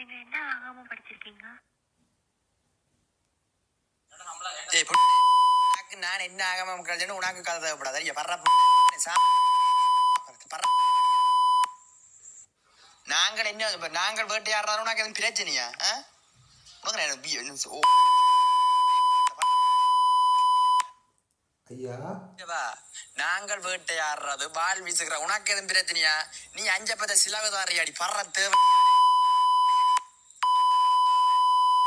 நீங்க என்ன ஆகாம படிச்சிருக்கீங்க? நான் என்ன ஆகாம கழிஞ்சு உனக்கு கதை தேவைப்படாது. சா- பர்ற. நாங்கள் என்ன இப்ப நாங்கள் வேட்டையாடுறாரு உனக்கு எதுவும் பிரச்சனையா. நாங்கள் வேட்டையாடுறது பால் வீசுகிற உனக்கு எதுவும் பிரச்சனையா? நீ அஞ்ச பத்த சிலவதாரியாடி பர்ற தேவை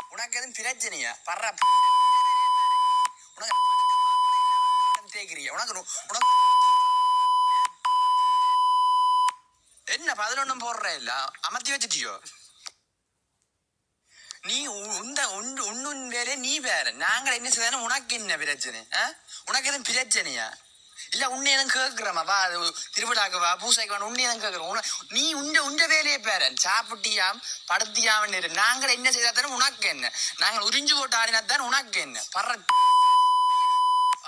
உனக்கு எதுவும் பிரச்சனையா பர்ற உனக்கு உனக்கு உனக்கு என்ன பதினொன்னும் போடுற இல்ல? அமர்த்தி வச்சுட்டியோ? நீ உந்த உண்டு உன்னும் வேலை நீ வேற நாங்கள் என்ன செய்தாலும் உனக்கு என்ன பிரச்சனை? உனக்கு எதுவும் பிரச்சனையா? இல்ல உன்னை எதுவும் கேட்கிறோமா வா திருவிழாக்கு வா பூசைக்கு வா உன்னை எதுவும் கேட்கிறோம் உன- நீ உண்ட உண்ட வேலையை பேர. சாப்பிட்டியாம் படுத்தியாம் நாங்கள் என்ன செய்தா தானே உனக்கு என்ன? நாங்கள் உறிஞ்சு போட்டு ஆடினா தானே உனக்கு என்ன? பர்ற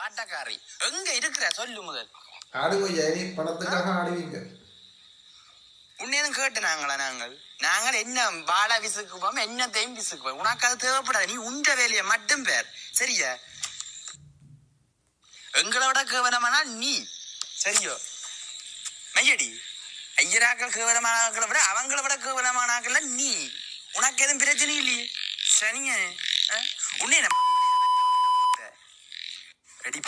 ஆட்டக்காரி. எங்க இருக்கிற? சொல்லு முதல். இனி பணத்துக்காக ஆடுவீங்க. உன்னையும் கேட்டு நாங்களா நாங்கள்? நாங்கள் என்ன பால விசுக்குவோம் என்ன தேம் விசுக்குவோம். உனக்கு அது தேவைப்படாது. நீ உண்ட வேலையை மட்டும் பேர். சரியா? எங்களோட கேவலமானா நீ. சரியோ? மையடி ஐயராக்கள் கேவலமானாக்களை விட அவங்கள விட கேவலமானாக்கள்ல நீ. உனக்கு எதுவும் பிரச்சனை இல்லையே? சனிய உன்னே நம்ம ரெடி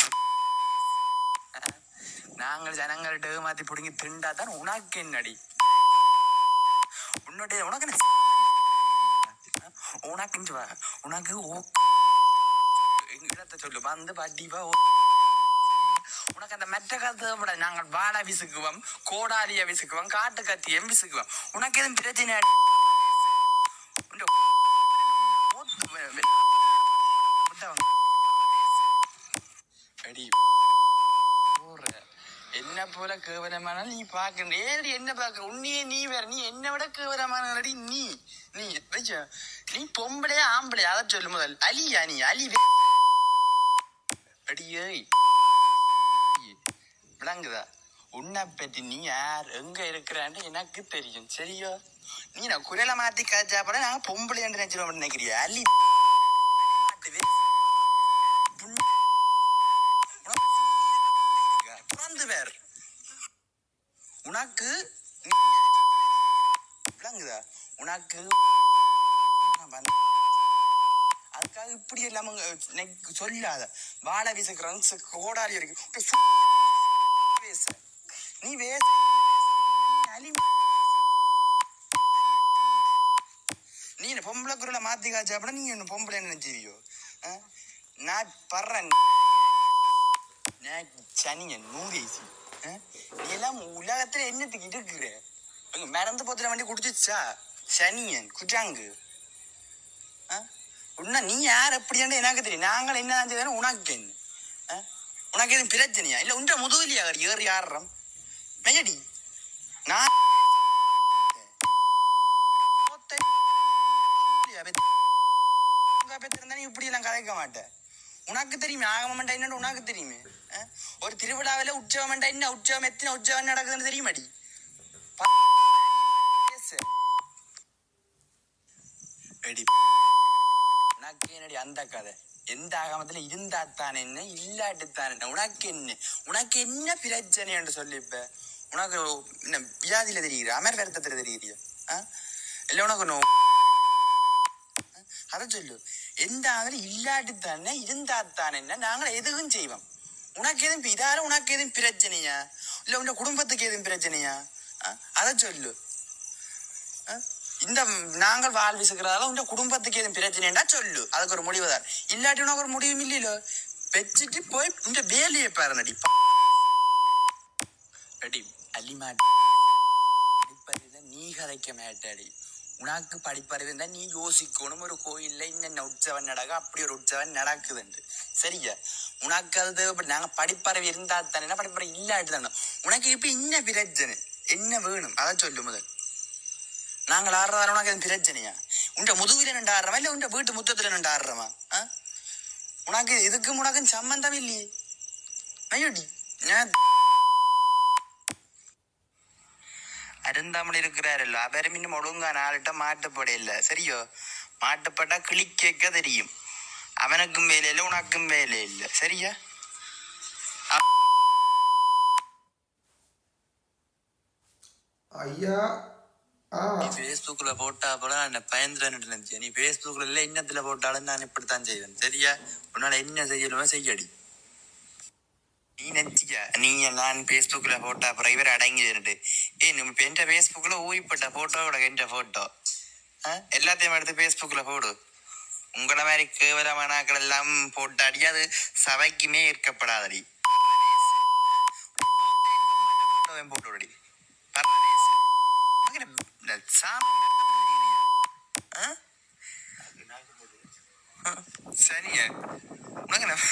நாங்கள் ஜனங்கள்ட்ட மாத்தி பிடுங்கி திண்டா தான் உனக்கு என்னடி? உன்னுடைய உனக்கு என்ன உனக்கு உனக்கு ஓ- இடத்தை சொல்லு. வந்து பாட்டிவா ஓ அந்த நாங்கள் வாழை விசுக்குவோம் கோடாலியை விசுக்குவோம் காட்டு கத்தியம் விசுக்குவோம். உனக்கு எதுவும் பிரச்சனை அடி? போற. என்ன போல கேவலமான நீ பாக்குற ஏடி என்ன பாக்குற உன்னையே நீ வேற. நீ என்ன விட கேவலமான நீ. நீ நீ பொம்பளையா ஆம்பளையா? அதை சொல்லு முதல். அலியா நீ? அலி அடியே. விளங்குதா? உன்னை பற்றி நீ யார்? எங்க இருக்கிறான்னு எனக்கு தெரியும். சரியோ? நீ நான் குரலை மாத்தி காய்ச்சா போல நாங்க பொம்பளையாண்டு நினைச்சிருவோம் நினைக்கிறியா? அலி பிறந்து வேறு. உனக்கு விளங்குதா? உனக்கு அதுக்காக இப்படி இல்லாம சொல்லாத. வாழை வீசுக்கிறவங்க கோடாரி இருக்கு வரைக்கும் உன்கிட்ட சு- பேச நீ வேச நீ என்ன பொம்பளை குரலை மாத்தி காய்ச்சா அப்படி நீ என்ன பொம்பளை நினைச்சிருவியோ நான் படுறேன் சனிங்க நூறு நூறேசி நீ எல்லாம் உலகத்துல என்னத்துக்கு இருக்கிற? அங்க மறந்து போத்துல வண்டி குடிச்சிச்சா சனியன் குஜாங்கு. உன்னா நீ யார் எப்படியாண்டு எனக்கு தெரியும். நாங்கள் என்ன செய்தாலும் உனக்கு என்ன? உனக்கு எதுவும் பிரச்சனையா? இல்ல உன்ற முதுகுலியா ஏறி ஆடுறோம். மெயடி நான் நீ இப்படி எல்லாம் கதைக்க மாட்டேன் உனக்கு தெரியுமே ஆகமண்டா என்னன்னு உனக்கு தெரியுமே ஒரு திருவிழாவில உற்சவம்ண்டா என்ன உற்சவம் எத்தனை உற்சவம் நடக்குதுன்னு தெரியுமாடி உனக்கு என்னடி அந்த கதை? எந்த ஆகமத்துல என்ன உனக்கு என்ன? உனக்கு என்ன பிரச்சனை என்று சொல்லி இப்ப உனக்கு என்ன வியாதியில தெரியுற? அமர் வருத்தத்துல தெரியுறியா? ஆ? இல்ல உனக்கு நோ அதை சொல்லு. எந்த ஆகலும் இல்லாட்டுத்தானே இருந்தாத்தான் என்ன? நாங்கள் எதுவும் செய்வோம். உனக்கு எதுவும் இதால உனக்கு எதுவும் பிரச்சனையா? இல்ல உன் குடும்பத்துக்கு எதுவும் பிரச்சனையா? ஆ? அதை சொல்லு. இந்த நாங்கள் வாழ் வீசுகிறதால உன் குடும்பத்துக்கு எதுவும் பிரச்சனைடா சொல்லு. அதுக்கு ஒரு முடிவு தான். இல்லாட்டி உனக்கு ஒரு முடிவும் இல்லையோ? வச்சுட்டு போய் இந்த வேலையை பாரு. நடி அடி. அலிமாட்டி படிப்பறிவு நீ கதைக்க மாட்டாடி. உனக்கு படிப்பறிவு இருந்தா நீ யோசிக்கணும். ஒரு கோயில்ல இன்னென்ன உற்சவம் நடக்க அப்படி ஒரு உற்சவம் நடக்குதுண்டு சரியா? உனக்கு அது தேவைப்படும் நாங்க படிப்பறிவு இருந்தா தானே படிப்பறிவு இல்லாட்டு தானே. உனக்கு இப்ப என்ன பிரச்சனை? என்ன வேணும்? அதான் சொல்லு முதல். நாங்கள் ஆடுறதால உனக்கு எதுவும் பிரச்சனையா? உண்ட முதுகில நின்று ஆடுறவா இல்ல உண்ட வீட்டு முத்தத்துல நின்று ஆடுறவா உனக்கு இதுக்கும் உனக்கும் சம்பந்தம் இல்லையே. ஐயோடி நான் அட அருந்தாமல் இருக்கிறாரല്ലോ அவரும் இன்னும் ஒழுங்கா நாளிட்ட மாட்டுப்பட இல்ல. சரியோ? மாட்டுப்பட்டா கிளி கேட்க தெரியும். அவனுக்கும் வேலை இல்லை உனக்கும் வேலை இல்லை. சரியா? ஐயா நீ ஃபேஸ்புக்ல போட்டா போல நான் பயந்துட்டு நினைச்சேன். நீ ஃபேஸ்புக்ல இல்ல இன்னத்துல போட்டாலும் நான் இப்படித்தான் செய்வேன். சரியா? உன்னால என்ன செய்யலுமோ செய்யடி. நீ நினைச்சியா நீ நான் ஃபேஸ்புக்ல போட்டா அப்புறம் இவர் அடங்கிட்டு ஏய் நம்ம இப்ப என்ற ஃபேஸ்புக்ல ஊய்ப்பட்ட போட்டோட என்ற போட்டோ எல்லாத்தையும் எடுத்து ஃபேஸ்புக்ல போடு. உங்கள மாதிரி கேவலமான ஆட்கள் எல்லாம் போட்டாடி அது சபைக்குமே ஏற்கப்படாதடி. போட்டு விடடி. சரியா? உனக்கு நான்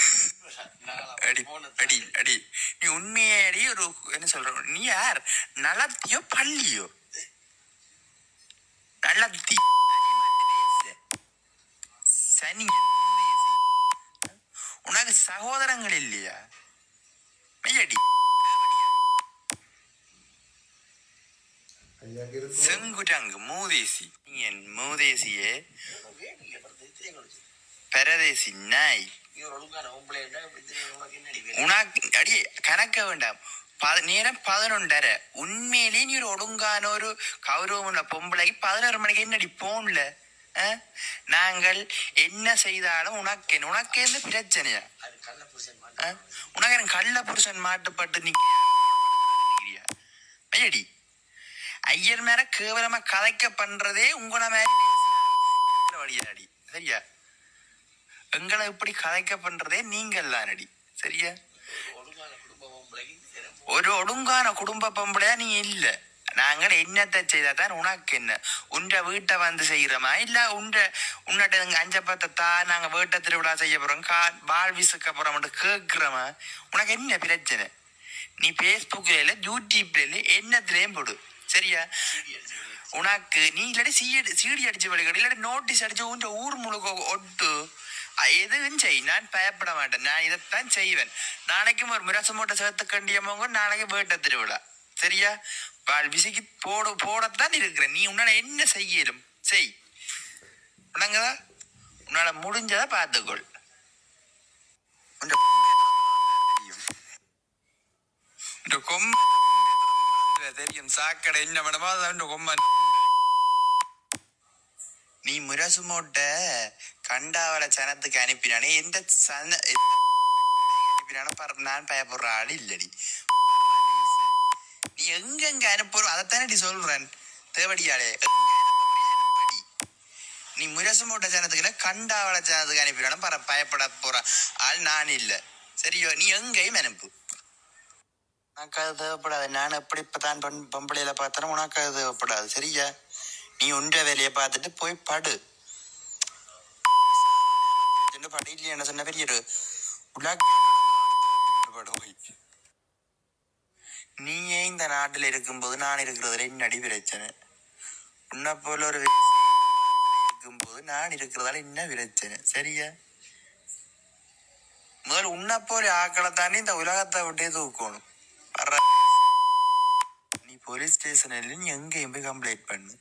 அடி அடி அடி. நீ உண்மையே அடி ஒரு என்ன சொல்ற? நீ யார்? நலத்தியோ பள்ளியோ? நலத்தி. சனி உனக்கு சகோதரங்கள் இல்லையா? மெய்யடி செங்குரங்கு மூதேசி. என் மூதேசியே. பரதேசி நாய். உனக்கு அடி கணக்க வேண்டாம். நேரம் பதினொன்றரை. உண்மையிலேயே நீ ஒரு ஒழுங்கான ஒரு கௌரவம் உள்ள பொம்பளை. பதினோரு மணிக்கு என்னடி போன்ல? நாங்கள் என்ன செய்தாலும் உனக்கு உனக்கு என்ன பிரச்சனையா? உனக்கு கள்ள புருஷன் மாட்டுப்பட்டு நிக்கிறியா? ஐயடி. ஐயர் மேல கேவலமா கதைக்க பண்றதே உங்கள மாதிரி வழியாடி சரியா? எங்களை இப்படி கதைக்க பண்றதே நீங்கள் தானடி சரியா? ஒரு ஒடுங்கான குடும்ப பொம்பளையா நீ இல்ல. நாங்கள் என்னத்தை செய்தாதான் உனக்கு என்ன? உன்ற வீட்டை வந்து செய்யறோமா இல்ல உன்ற உன்னட்ட இங்க அஞ்ச தான் நாங்க வீட்டை திருவிழா செய்ய போறோம் கா பால் விசுக்க போறோம் கேக்குறோமா உனக்கு என்ன பிரச்சனை? நீ பேஸ்புக்ல இல்ல யூடியூப்ல இல்ல என்னத்துலயும் போடு. சரியா? உனக்கு நீ இல்லாட்டி சீடி சீடி அடிச்சு வழிகடி இல்லாட்டி நோட்டீஸ் அடிச்சு உன் ஊர் முழுக்க ஒட்டு. எதுவும் செய் நான் பயப்பட மாட்டேன் நான் இதைத்தான் செய்வேன் நாளைக்கும் ஒரு முரசு மூட்டை சேர்த்து நாளைக்கு வீட்டை திருவிழா சரியா வாழ் விசைக்கு போட போடத்தான் இருக்கிறேன் நீ உன்னால என்ன செய்யலும் செய் உனங்கதா உன்னால முடிஞ்சதை பார்த்துக்கொள் உன் தெரியும் தெரியும் சாக்கடை என்ன வேணுமோ அதான் இந்த நீ முரசுமோட்ட கண்டாவல கண்டாவள சனத்துக்கு அனுப்பினானே எந்த சன எந்த அனுப்பினானோ பர- நான் பயப்படுற ஆள் இல்லடி. நீ எங்கெங்க அனுப்புறோம் அதைத்தானே நீ சொல்றேன். தேவடியாளே எங்க அனுப்படி. நீ முரசு மூட்டை கண்டாவள ஜனத்துக்கு அனுப்பினாலும் பர பயப்பட போற ஆள் நான் இல்லை. சரியோ நீ எங்கேயும் அனுப்பு. உனக்கு அது தேவைப்படாது. நான் எப்படி இப்பதான் பண் பொம்பளையில் பார்த்தேன்னா உனக்கு அது தேவைப்படாது. சரியா? நீ உன்ற வேலையை பார்த்துட்டு போய் படு. படு. இல்லையா என்ன சொன்ன பெரிய ஒரு உலாக்கி நீயே இந்த நாட்டில் இருக்கும்போது நான் இருக்கிறதுல என்னடி பிரச்சனை உன்னை போல ஒரு இருக்கும்போது நான் இருக்கிறதால என்ன பிரச்சனை? சரியா? முதல்ல உன்னை போல ஆக்களை தாண்டி இந்த உலகத்தை விட்டே தூக்கணும். வர்ற நீ போலீஸ் ஸ்டேஷனில் நீ எங்கேயும் போய் கம்ப்ளைண்ட் பண்ணு.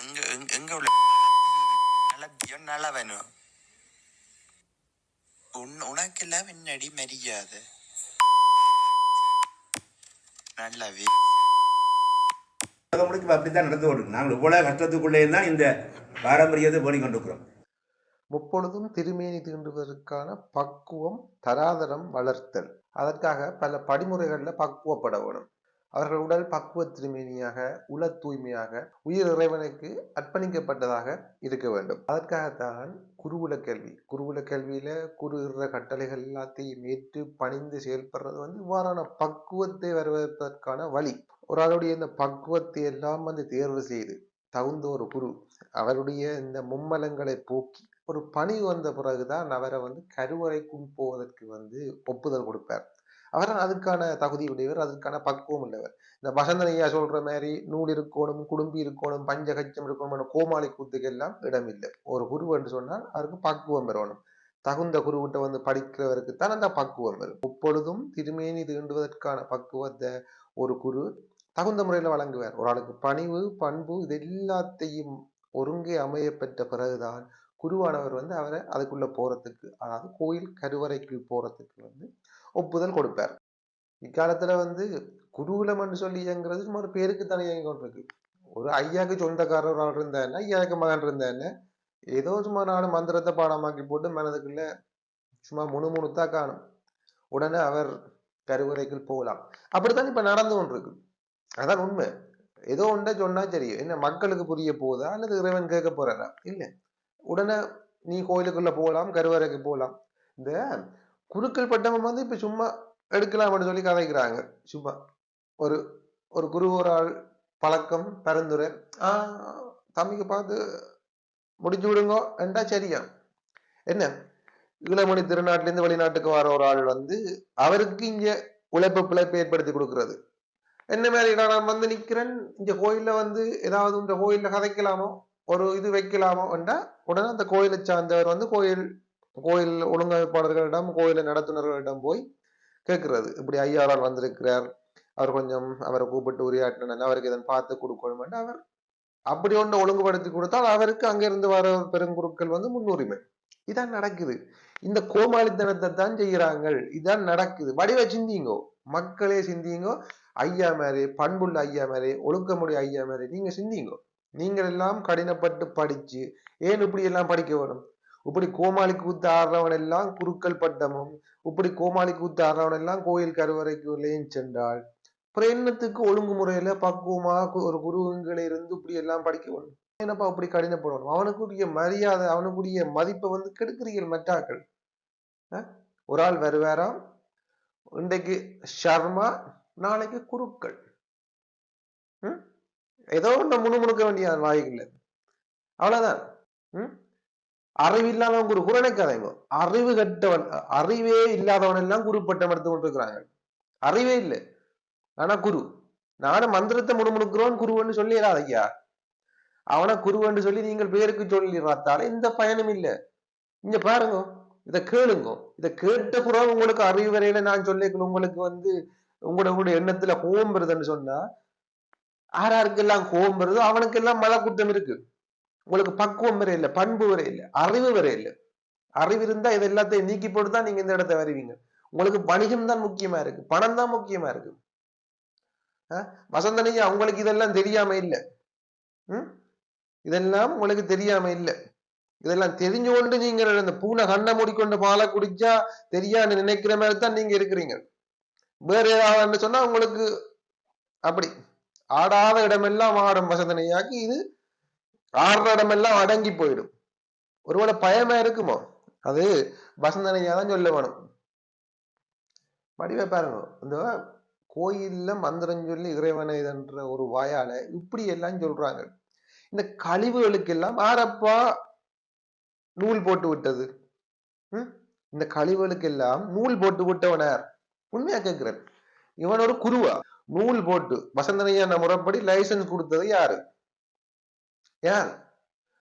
எங்க எங்க- எங்க உள்ள நலத்தியோ நலவனோ உன் உனக்கெல்லாம் என்னடி மரியாதை. நல்லாவே உலகம் அப்படித்தான் நடந்து கொண்டிருக்கு. நாங்கள் இவ்வளவு கஷ்டத்துக்குள்ளே தான் இந்த பாரம்பரியத்தை போடிக்கொண்டிருக்கிறோம் முப்பொழுதும் திருமேனி தீண்டுவதற்கான பக்குவம் தராதரம் வளர்த்தல். அதற்காக பல படிமுறைகளில் பக்குவப்பட வேணும். அவர்கள் உடல் பக்குவ திருமேனியாக உள தூய்மையாக உயிர் இறைவனுக்கு அர்ப்பணிக்கப்பட்டதாக இருக்க வேண்டும். அதற்காகத்தான் குருகுல கல்வி. குருகுல கல்வியில குரு இற கட்டளைகள் எல்லாத்தையும் ஏற்று பணிந்து செயல்படுறது வந்து இவ்வாறான பக்குவத்தை வருவதற்கான வழி. ஒரு ஆளுடைய இந்த பக்குவத்தை எல்லாம் வந்து தேர்வு செய்து தகுந்த ஒரு குரு அவருடைய இந்த மும்மலங்களை போக்கி ஒரு பணி வந்த பிறகுதான் அவரை வந்து கருவறைக்கும் போவதற்கு வந்து ஒப்புதல் கொடுப்பார். அவர் அதுக்கான தகுதி உடையவர் அதுக்கான பக்குவம் உள்ளவர். இந்த வசந்தனையா சொல்ற மாதிரி நூல் இருக்கணும் குடும்பி இருக்கணும் பஞ்சகச்சம் இருக்கணும் கோமாளி கூத்துக்கு எல்லாம் இடமில்லை. ஒரு குரு என்று சொன்னால் அவருக்கு பக்குவம் பெறணும். தகுந்த குருவிட்ட வந்து படிக்கிறவருக்கு தான் அந்த பக்குவம் வரும். இப்பொழுதும் திருமேனி தீண்டுவதற்கான பக்குவத்தை ஒரு குரு தகுந்த முறையில் வழங்குவார். ஒரு ஆளுக்கு பணிவு பண்பு இது எல்லாத்தையும் ஒருங்கே அமைய பெற்ற பிறகுதான் குருவானவர் வந்து அவரை அதுக்குள்ள போறதுக்கு அதாவது கோயில் கருவறைக்குள் போறதுக்கு வந்து ஒப்புதல் கொடுப்பார். இக்காலத்துல வந்து குருகுலம்னு சொல்லி இயங்குறது சும்மா ஒரு பேருக்கு தானே இயங்கி கொண்டிருக்கு. ஒரு ஐயாக்கு சொந்தக்காரர் ஒரு ஆள் இருந்தாருன்னா ஐயாவுக்கு மகன் இருந்தாருன்னா ஏதோ சும்மா நாலு மந்திரத்தை பாடமாக்கி போட்டு மனதுக்குள்ள சும்மா முணுமுணுத்தா காணும். உடனே அவர் கருவறைக்குள் போகலாம். அப்படித்தான் இப்ப நடந்து கொண்டிருக்கு. அதான் உண்மை. ஏதோ ஒன்றை சொன்னா தெரியும். என்ன மக்களுக்கு புரிய போகுதா? அல்லது இறைவன் கேட்க போறாரா? இல்ல. உடனே நீ கோயிலுக்குள்ள போகலாம் கருவறைக்கு போகலாம். இந்த குருக்கள் பட்டமம் வந்து இப்ப சும்மா எடுக்கலாம்னு சொல்லி கதைக்கிறாங்க. சும்மா ஒரு ஒரு குரு ஒரு ஆள் பழக்கம் பரிந்துரை. ஆஹ் தம்பிக்கு பார்த்து முடிச்சு விடுங்கோ என்றா சரியா? என்ன? இளமணி திருநாட்டிலேருந்து வெளிநாட்டுக்கு வர ஒரு ஆள் வந்து அவருக்கு இங்க உழைப்பு பிழைப்பு ஏற்படுத்தி கொடுக்கறது. என்ன மாதிரி நான் வந்து நிக்கிறேன்? இந்த கோயில்ல வந்து ஏதாவது இந்த கோயில்ல கதைக்கலாமோ? ஒரு இது வைக்கலாமோ? என்றா உடனே அந்த கோயிலை சார்ந்தவர் வந்து கோயில் கோயில் ஒழுங்கமைப்பாளர்களிடம் கோயிலை நடத்துனர்களிடம் போய் கேட்கிறது. இப்படி ஐயாரால் வந்திருக்கிறார். அவர் கொஞ்சம் அவரை கூப்பிட்டு உரையாற்றின அவருக்கு இதன் பார்த்து கொடுக்கணும் அவர் அப்படி ஒன்று ஒழுங்குபடுத்தி கொடுத்தால் அவருக்கு அங்கிருந்து வர பெருங்குருக்கள் வந்து முன்னுரிமை. இதான் நடக்குது. இந்த கோமாளித்தனத்தை தான் செய்கிறாங்க இதான் நடக்குது. வடிவ சிந்திங்கோ. மக்களே சிந்திங்கோ. ஐயா மாதிரி பண்புள்ள ஐயா மாதிரி ஒழுக்கமுடைய ஐயா மாதிரி நீங்க சிந்திங்கோ. நீங்கள் எல்லாம் கடினப்பட்டு படிச்சு ஏன் இப்படி எல்லாம் படிக்க வேணும்? இப்படி கோமாளி கூத்து ஆடுறவன் எல்லாம் குருக்கள் பட்டமும் இப்படி கோமாளி கூத்து ஆடுறவன் எல்லாம் கோயில் கருவறைக்கு உள்ளேயும் சென்றாள். அப்புறம் என்னத்துக்கு ஒழுங்குமுறையில பக்குவமா கு- ஒரு குருவங்களை இருந்து இப்படி எல்லாம் படிக்க வேணும் என்னப்பா அப்படி கடினப்படணும் அவனுக்குரிய மரியாதை அவனுக்குரிய மதிப்பை வந்து கெடுக்கிறீர்கள் மற்றாக்கள். ஒரு ஆள் வருவாராம். இன்றைக்கு ஷர்மா நாளைக்கு குருக்கள். ஏதோ ஒன்று முணுமுணுக்க வேண்டிய வாய்கள் அவ்வளவுதான். ம்? அறிவு இல்லாதவன் குரு குரு நினைக்காதீங்க அறிவு கட்டவன் அறிவே இல்லாதவன் எல்லாம் குரு பட்டம் எடுத்து கொண்டிருக்கிறாங்க. அறிவே இல்லை. ஆனா குரு. நானும் மந்திரத்தை முணுமுணுக்கிறோம் குருவன்னு சொல்லிடாத ஐயா. அவனை குருவன்னு சொல்லி நீங்கள் பேருக்கு சொல்லிடுறாத்தால எந்த பயனும் இல்லை. இங்க பாருங்க. இதை கேளுங்க. இதை கேட்ட புறம் உங்களுக்கு அறிவு வரையில நான் சொல்லிக்கணும் உங்களுக்கு வந்து உங்களோட உங்களுடைய எண்ணத்துல கோபம் வருதுன்னு சொன்னா ஆறாருக்கெல்லாம் கோபம் வருதோ அவனுக்கெல்லாம் மழை குற்றம் இருக்கு. உங்களுக்கு பக்குவம் வரை இல்லை பண்பு வரை இல்லை அறிவு வரை இல்லை. அறிவு இருந்தா இது எல்லாத்தையும் நீக்கி போட்டு தான் நீங்க இந்த இடத்த வருவீங்க. உங்களுக்கு வணிகம் தான் முக்கியமா இருக்கு பணம் தான் முக்கியமா இருக்கு. அஹ் வசந்தனையா உங்களுக்கு இதெல்லாம் தெரியாம இல்லை. ம்? இதெல்லாம் உங்களுக்கு தெரியாம இல்லை. இதெல்லாம் தெரிஞ்சு கொண்டு நீங்க இந்த பூனை கண்ணை மூடிக்கொண்டு பாலை குடிச்சா தெரியான்னு நினைக்கிற மாதிரி தான் நீங்க இருக்கிறீங்க. வேற ஏதாவது சொன்னா உங்களுக்கு அப்படி ஆடாத இடமெல்லாம் ஆடும் வசந்தனையாக்கி இது ஆடுற இடமெல்லாம் அடங்கி போயிடும். ஒருவேளை பயமா இருக்குமோ? அது வசந்தனையா தான் சொல்ல வேணும். வடிவை பாருங்க இந்த கோயில்ல மந்திரம் சொல்லி இறைவனை இதன்ற ஒரு வாயால இப்படி எல்லாம் சொல்றாங்க. இந்த கழிவுகளுக்கெல்லாம் ஆரப்பா நூல் போட்டு விட்டது? ம்? இந்த கழிவுகளுக்கெல்லாம் நூல் போட்டு விட்டவனார் உண்மையா கேட்கிறேன். இவன் ஒரு குருவா. நூல் போட்டு வசந்தனையான முறைப்படி லைசன்ஸ் கொடுத்தது யாரு? ஏன்?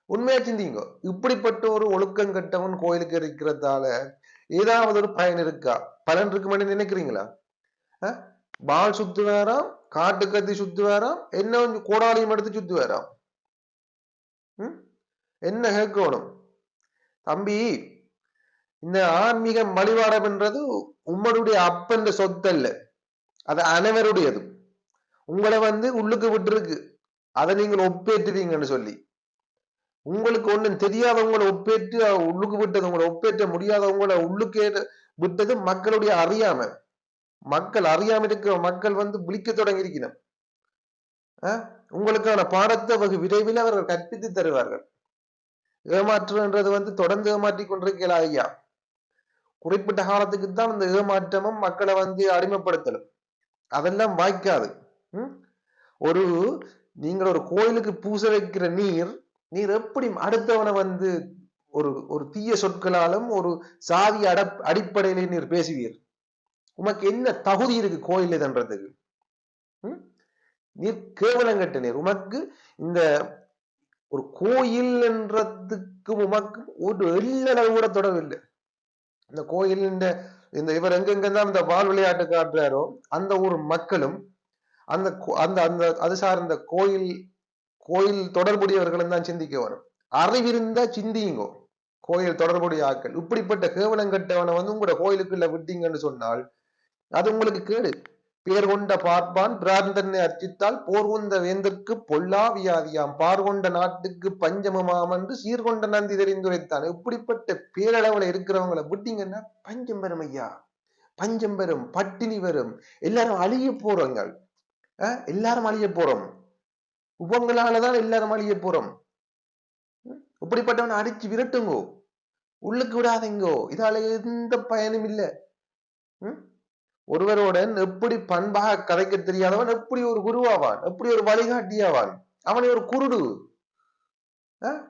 உண்மையா சிந்திங்க. இப்படிப்பட்ட ஒரு ஒழுக்கம் கட்டவன் கோயிலுக்கு இருக்கிறதால ஏதாவது ஒரு பயன் இருக்கா? பலன் இருக்குமென்னு நினைக்கிறீங்களா? பால் சுத்து வேறாம் காட்டு கத்தி சுத்து வேறாம் என்ன கொஞ்சம் கோடாலியும் எடுத்து சுத்து வேறாம் என்ன கேட்கணும்? தம்பி இந்த ஆன்மீகம் வழிபாடம்ன்றது உங்களுடைய அப்பன்ற சொத்தல்ல. அது அனைவருடையது உங்களை வந்து உள்ளுக்கு விட்டுருக்கு. அதை நீங்கள் ஒப்பேற்றுவீங்கன்னு சொல்லி. உங்களுக்கு ஒன்றும் தெரியாதவங்களை ஒப்பேற்று உள்ளுக்கு விட்டது உங்களை ஒப்பேற்ற முடியாதவங்களை உள்ளுக்கே விட்டது மக்களுடைய அறியாமை. மக்கள் அறியாம இருக்கிற மக்கள் வந்து விழிக்க தொடங்கி இருக்கிறோம் உங்களுக்கான பாடத்தை வகு விரைவில் அவர்கள் கற்பித்து தருவார்கள். ஏமாற்றுன்றது வந்து தொடர்ந்து ஏமாற்றி கொண்டிருக்கல ஐயா. குறிப்பிட்ட காலத்துக்கு தான் இந்த ஏமாற்றமும் மக்களை வந்து அடிமைப்படுத்தலும். அதெல்லாம் வாய்க்காது. ஒரு நீங்கள் ஒரு கோயிலுக்கு பூச வைக்கிற நீர் நீர் எப்படி அடுத்தவனை வந்து ஒரு ஒரு தீய சொற்களாலும் ஒரு சாதி அட அடிப்படையிலே நீர் பேசுவீர்? உமக்கு என்ன தகுதி இருக்கு கோயில் இதன்றதுக்கு நீர் கேவலங்கட்ட நீர். உமக்கு இந்த ஒரு கோயில் என்றதுக்கு உமக்கு ஒரு எல்லளவு கூட தொடர்பில்லை. இந்த கோயில் இந்த இவர் எங்கெங்கெல்லாம் இந்த பால் விளையாட்டு காட்டுறாரோ அந்த ஊர் மக்களும் அந்த கோ- அந்த அந்த அது சார்ந்த கோயில் கோயில் தொடர்புடையவர்களும் தான் சிந்திக்க வரும். அறிவிருந்தா சிந்தியுங்கோ கோயில் தொடர்புடைய ஆட்கள். இப்படிப்பட்ட கேவலம் கட்டவனை வந்து உங்களோட கோயிலுக்குள்ள விட்டீங்கன்னு சொன்னால் அது உங்களுக்கு கேடு. பேர் கொண்ட பார்ப்பான் பிராந்தனை அர்ச்சித்தால் போர் கொண்ட வேந்தற்கு பொல்லா வியாதியாம். பார் கொண்ட நாட்டுக்கு பஞ்சமமாம் என்று சீர்கொண்ட நந்தி தெரிந்துரைத்தான். இப்படிப்பட்ட பேரளவுல இருக்கிறவங்களை விட்டீங்கன்னா பஞ்சம் பெறும் ஐயா. பஞ்சம் பெறும் பட்டினி வரும் எல்லாரும் அழுகி போறவங்க எல்லாரும் அழிய போறோம். உபங்களாலதான் எல்லாரும் அழிய போறோம். இப்படிப்பட்டவன் இப்படிப்பட்டவனை அடிச்சு விரட்டுங்கோ? உள்ளுக்கு விடாதீங்கோ? இதால எந்த பயனும் இல்லை. ஒருவருடன் எப்படி பண்பாக கதைக்க தெரியாதவன் எப்படி ஒரு குருவாவான்? எப்படி ஒரு வழிகாட்டியாவான்? அவனை ஒரு குருடு.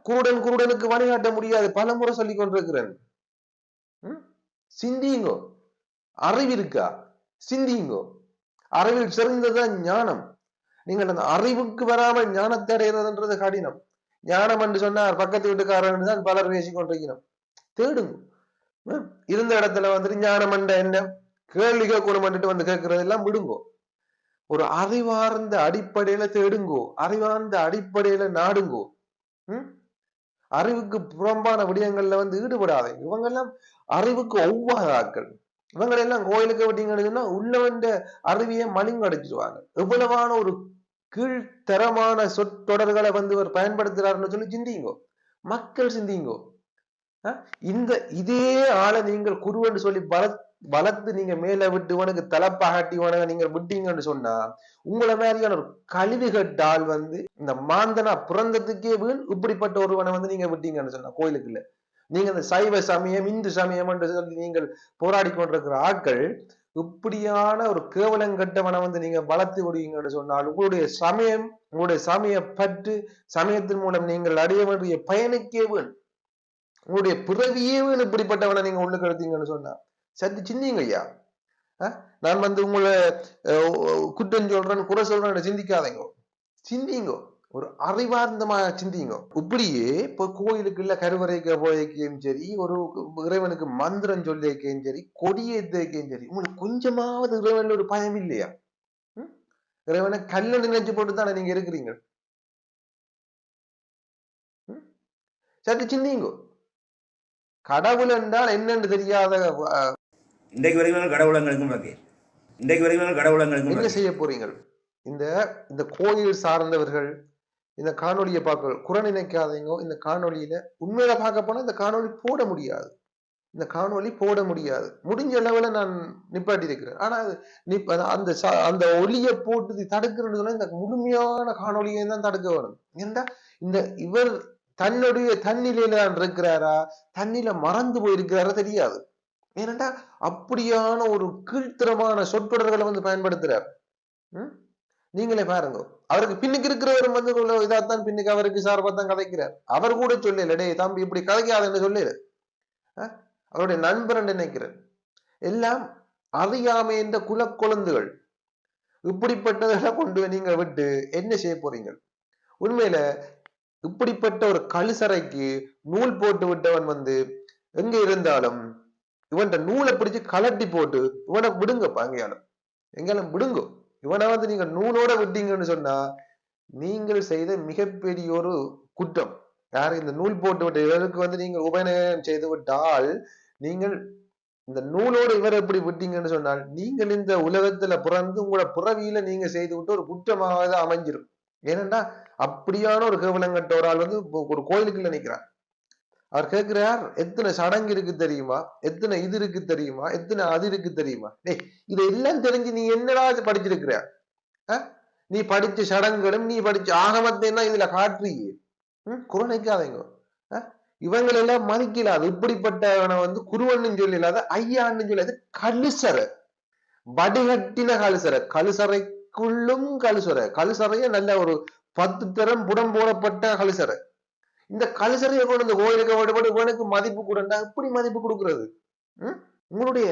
குருடன் குருடனுக்கு வழிகாட்ட முடியாது. பல முறை சொல்லி கொண்டிருக்கிறேன் சிந்தியுங்கோ? அறிவு இருக்கா? சிந்தியுங்கோ? அறிவில் சிறந்ததுதான் ஞானம். நீங்கள் அந்த அறிவுக்கு வராமல் ஞானத்தை அடைகிறதுன்றது கடினம். ஞானம் என்று சொன்னார் பக்கத்து வீட்டுக்காரன் தான் பலர் பேசிக்கொண்டிருக்கிறோம். தேடுங்க. இருந்த இடத்துல வந்துட்டு ஞானம் என்ற என்ன? கேள்வி கேட்கணும் வந்துட்டு வந்து கேட்கறது எல்லாம் விடுங்கோ. ஒரு அறிவார்ந்த அடிப்படையில தேடுங்கோ. அறிவார்ந்த அடிப்படையில நாடுங்கோ. ம்? அறிவுக்கு புறம்பான விடயங்கள்ல வந்து ஈடுபடாதே. இவங்க எல்லாம் அறிவுக்கு ஒவ்வாத ஆட்கள் இவங்களை எல்லாம் கோயிலுக்கு விட்டீங்கன்னு சொன்னா உள்ளவன்ற மலிங்க அடைச்சிருவாங்க எவ்வளவான ஒரு கீழ்த்தரமான சொற்றொடர்களை வந்து இவர் பயன்படுத்துறாருன்னு சொல்லி சிந்திங்கோ. மக்கள் சிந்திங்கோ. இந்த இதே ஆளை நீங்கள் குருவன்னு சொல்லி பல வளர்த்து நீங்க மேல விட்டு உனக்கு தலைப்பாகட்டி உனக்கு நீங்க விட்டீங்கன்னு சொன்னா உங்களை மாதிரியான ஒரு கழிவு கட்டால் வந்து இந்த மாந்தனா பிறந்ததுக்கே வீண் இப்படிப்பட்ட ஒருவனை வந்து நீங்க விட்டீங்கன்னு சொன்னா கோயிலுக்குள்ள. நீங்க இந்த சைவ சமயம் இந்து சமயம் என்று சொல்லி நீங்கள் போராடி கொண்டிருக்கிற ஆட்கள் இப்படியான ஒரு கேவலம் கட்டவனை வந்து நீங்க வளர்த்து விடுவீங்கன்னு சொன்னால் உங்களுடைய சமயம் உங்களுடைய சமய பற்று சமயத்தின் மூலம் நீங்கள் அடைய வேண்டிய பயனுக்கே வேணும் உங்களுடைய பிறவியே வேணும் இப்படிப்பட்டவனை நீங்க உள்ளுக்கு எடுத்தீங்கன்னு சொன்னா சத்து சிந்திங்க ஐயா. நான் வந்து உங்களை அஹ், குற்றம் சொல்றேன் குறை சொல்றேன் சிந்திக்காதீங்க. சிந்திங்கோ ஒரு அறிவார்ந்தமாக சிந்திங்க இப்படியே இப்போ கோயிலுக்குள்ள கருவறைக்கு போய்க்கும் சரி ஒரு இறைவனுக்கு மந்திரம் சொல்லியிருக்கையும் சரி கொடியேற்றிருக்கையும் சரி உங்களுக்கு கொஞ்சமாவது இறைவன்ல ஒரு பயம் இல்லையா? இறைவனை கல்ல நினைச்சு போட்டு தானே நீங்க இருக்கிறீங்க? சற்று சிந்திங்கோ கடவுள் என்றால் என்னன்னு தெரியாத இன்றைக்கு வரைக்கும் கடவுளங்களுக்கும் இன்றைக்கு வரைக்கும் கடவுளங்களுக்கும் என்ன செய்ய போறீங்கள் இந்த இந்த கோயில் சார்ந்தவர்கள் இந்த காணொலியை பார்க்க குறை நினைக்காதீங்க இந்த காணொலியில உண்மையில பார்க்க போனா இந்த காணொலி போட முடியாது. இந்த காணொலி போட முடியாது. முடிஞ்ச அளவுல நான் நிப்பாட்டி இருக்கிறேன். ஆனா அது நிப்ப அந்த ச- அந்த ஒளியை போட்டு இது இந்த முழுமையான காணொலியை தான் தடுக்க வேணும் ஏன்டா? இந்த இவர் தன்னுடைய தன்னிலையில தான் இருக்கிறாரா? தன்னில மறந்து போயிருக்கிறாரா தெரியாது. ஏனண்டா அப்படியான ஒரு கீழ்த்தரமான சொற்றொடர்களை வந்து பயன்படுத்துறார். ம்? நீங்களே பாருங்க. அவருக்கு பின்னுக்கு இருக்கிறவரும் வந்து உள்ள இதாத்தான் பின்னுக்கு அவருக்கு சார்பாக தான் கதைக்கிறார். அவர் கூட சொல்லல டே தம்பி இப்படி கதைக்காதுன்னு சொல்லல. அவருடைய நண்பர் நினைக்கிறார். எல்லாம் அறியாமை என்ற குழந்தைகள் இப்படிப்பட்டதெல்லாம் கொண்டு போய் நீங்க விட்டு என்ன செய்ய போறீங்க? உண்மையில இப்படிப்பட்ட ஒரு கழுசறைக்கு நூல் போட்டு விட்டவன் வந்து எங்க இருந்தாலும் இவன்ட நூலை பிடிச்சு கலட்டி போட்டு இவனை விடுங்கப்பா எங்கேயாலும் எங்கேயாலும் விடுங்கோ. இவனை வந்து நீங்க நூலோட விட்டீங்கன்னு சொன்னா நீங்கள் செய்த மிகப்பெரிய ஒரு குற்றம். யார்? இந்த நூல் போட்டு விட்ட இவருக்கு வந்து நீங்கள் உபநயனம் செய்து விட்டால் நீங்கள் இந்த நூலோடு இவர் எப்படி விட்டீங்கன்னு சொன்னால் நீங்கள் இந்த உலகத்துல பிறந்து உங்களோட புறவியில நீங்க செய்து விட்டு ஒரு குற்றமாக தான் அமைஞ்சிரும். ஏனென்றா அப்படியான ஒரு கேவலங்கட்ட ஒரு ஆள் வந்து ஒரு கோயிலுக்குள்ள நிற்கிறார் அவர் கேட்கிறார் எத்தனை சடங்கு இருக்கு தெரியுமா? எத்தனை இது இருக்கு தெரியுமா? எத்தனை அது இருக்கு தெரியுமா? டேய் இதெல்லாம் தெரிஞ்சு நீ என்னடா இது படிச்சிருக்கிற? நீ படிச்ச சடங்குகளும் நீ படிச்ச ஆகமத்தையும் இதுல காட்டுறீங்க ம்? குரணைக்காதீங்க இவங்களை எல்லாம் மதிக்கலாது இப்படிப்பட்டவனை வந்து குருவன்னு இல்லாத ஐயான்னு சொல்லாது கலுசர. வடிகட்டின கழுசரை கழுசறைக்குள்ளும் கலுசர. கழுசறைய நல்ல ஒரு பத்து தரம் புடம் போடப்பட்ட கழுசரை இந்த கல்ச்சரையை கொண்டு இந்த கோயிலுக்கு வழிபட்டு இவனுக்கு மதிப்பு கொடுண்டா எப்படி மதிப்பு கொடுக்கறது? உங்களுடைய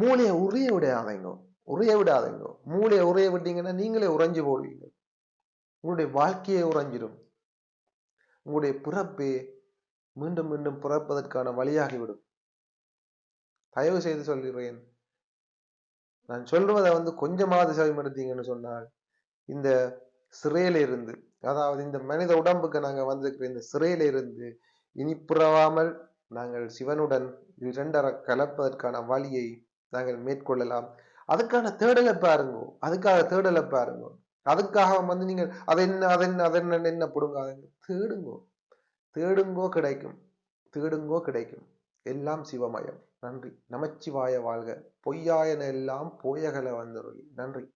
மூளையை உரிய விடாதீங்க. உரிய விடாதீங்க. மூளையை உரிய விட்டீங்கன்னா நீங்களே உறைஞ்சு போடுவீங்க உங்களுடைய வாழ்க்கையை உறைஞ்சிடும். உங்களுடைய பிறப்பே மீண்டும் மீண்டும் பிறப்பதற்கான வழியாகிவிடும். தயவு செய்து சொல்கிறேன். நான் சொல்றதை வந்து கொஞ்சமாவது செவிமடுத்தீங்கன்னு சொன்னால் இந்த சிறையிலிருந்து அதாவது இந்த மனித உடம்புக்கு நாங்கள் வந்திருக்கிற இந்த சிறையில இருந்து நாங்கள் சிவனுடன் இரண்டர கலப்பதற்கான வழியை நாங்கள் மேற்கொள்ளலாம். அதுக்கான தேடலை பாருங்க. அதுக்காக தேடலை பாருங்க. அதுக்காக வந்து நீங்கள் அது என்ன அது என்ன அது என்ன என்ன பிடுங்காதுங்க. தேடுங்கோ. தேடுங்கோ கிடைக்கும். தேடுங்கோ கிடைக்கும். எல்லாம் சிவமயம். நன்றி. நமச்சிவாய வாழ்க. பொய்யாயன எல்லாம் போயகல வந்தருளி. நன்றி.